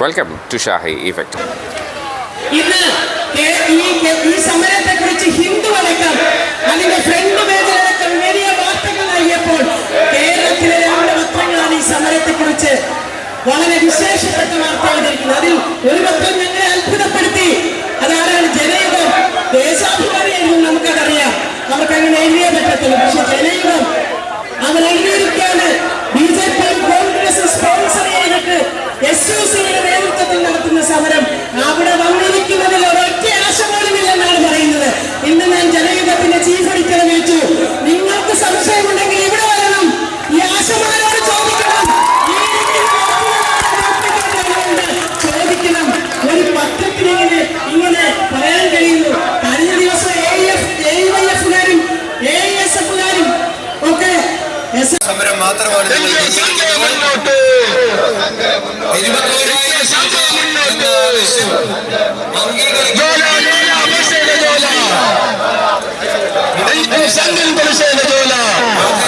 Welcome to Shahi effect ഇന്ന് ഈ സമരത്തെ കുറിച്ച് ഹിന്ദു അടക്കം അതിന്റെ ഫ്രണ്ട് പേജിലടക്കം വലിയ വാർത്തകൾ നൽകിയപ്പോൾ കേരളത്തിലെ രണ്ട് പത്രങ്ങളാണ് ഈ സമരത്തെ കുറിച്ച് വളരെ വിശേഷപ്പെട്ട നടത്തുന്ന സമരം അവിടെ വന്നിരിക്കുന്നതിൽ ഒരൊറ്റ ആശ പോലുമില്ലെന്നാണ് പറയുന്നത്. ഇന്ന് ഞാൻ ജനയുഗത്തിന്റെ ചീഫ് എഡിറ്ററെ വിളിച്ചു. നിങ്ങൾക്ക് സംശയമുണ്ടെങ്കിൽ ഇവിടെ വരണം. ഈ ആശമാരോട് ചോദിക്കണം. ചോദിക്കണം. ഒരു പത്രത്തിന് ഇങ്ങനെ ഇങ്ങനെ പറയാൻ കഴിയുന്നു. കഴിഞ്ഞ ദിവസം എ എഫ് എ വൈ എഫുകാരും എ എസ് എഫുകാരും ഒക്കെ സമരം മാത്രമാണ്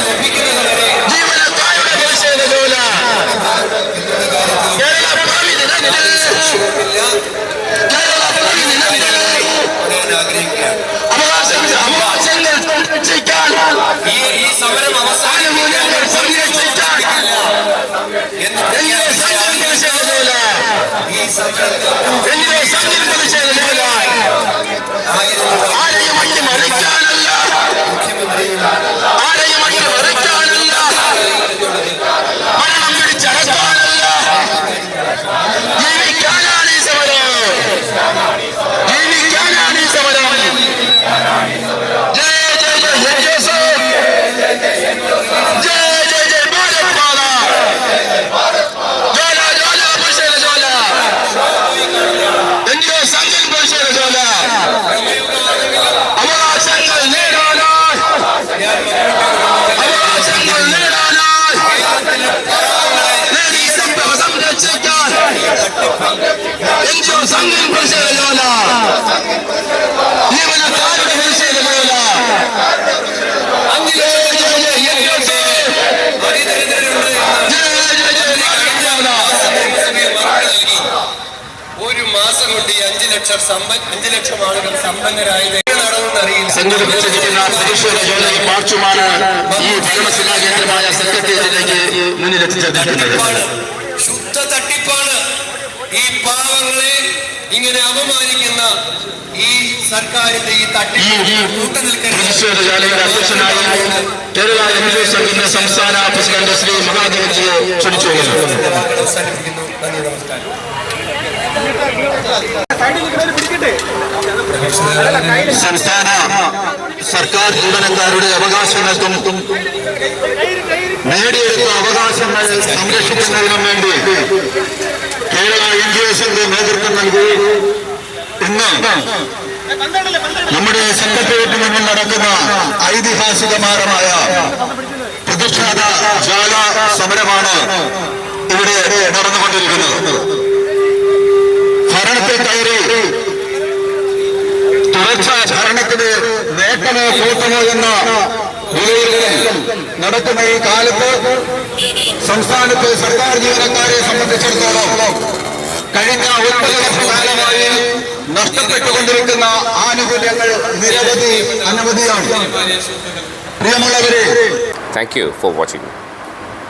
ലഭിക്കുന്നതുവരെ പറയാൻ ആഗ്രഹിക്കുകയാണ് ഈ ഈ സമരം അവസാനിപ്പിക്കാൻ എന്ന് പ്രഖ്യാപിച്ചാൽ ഈ സമരത്തിൽ ആയിരത്തി സംഘം NGOs. അതിദരിദ്രരുണ്ട് ജയ ജയ ജയ ഭാരത് സഭയിൽ മറുപടി നൽകി ഒരു മാസം കൊണ്ട് ഈ അഞ്ചു ലക്ഷം സമ്പൻ അഞ്ചു ലക്ഷം ആളുകൾ സമ്പന്നരായത് സംഘടിപ്പിച്ചിരിക്കുന്ന പ്രതിഷേധ ജോലി മാർച്ചുമാണ് ഈ ഭരണസിലാ കേന്ദ്രമായ സെക്രട്ടേറിയറ്റിലേക്ക് മുന്നിലെത്തിച്ചെത്തിക്കുന്നത് ശുദ്ധ തട്ടിപ്പാണ് ഈ പാവങ്ങളെ ഇങ്ങനെ അപമാനിക്കുന്ന ഈ സർക്കാരിന്റെ ഈ തട്ടിപ്പ് സംസ്ഥാന പ്രസിഡന്റ് ശ്രീ മഹാദേവജിയെ സംസ്ഥാന സർക്കാർ ജീവനക്കാരുടെ അവകാശങ്ങൾക്കും നേടിയെടുത്ത അവകാശങ്ങൾ സംരക്ഷിക്കുന്നതിനും വേണ്ടി കേരള ഇന്ത്യസിന്റെ നേതൃത്വം നൽകി. ഇന്ന് നമ്മുടെ സെക്രട്ടേറിയറ്റിന് മുന്നിൽ നടക്കുന്ന ഐതിഹാസികമാരമായ പ്രതിഷ്ഠാത ജാല സമരമാണ് ഇവിടെ നടന്നുകൊണ്ടിരിക്കുന്നത്. ഭരണത്തിൽ കയറി തുടർച്ച ഭരണത്തിന് നേട്ടമോ കൂട്ടമോ എന്ന വിലയിരുത്തൽ നടക്കുന്ന ഈ കാലത്ത് സംസ്ഥാനത്ത് സർക്കാർ ജീവനക്കാരെ സംബന്ധിച്ചിടത്തോളം കഴിഞ്ഞ ഒൻപത് വർഷകാലമായി നഷ്ടപ്പെട്ടുകൊണ്ടിരിക്കുന്ന ആനുകൂല്യങ്ങൾ നിരവധി അനവധിയാണ്. പ്രിയമുള്ളവരെ താങ്ക് യു ഫോർ വാച്ചിങ്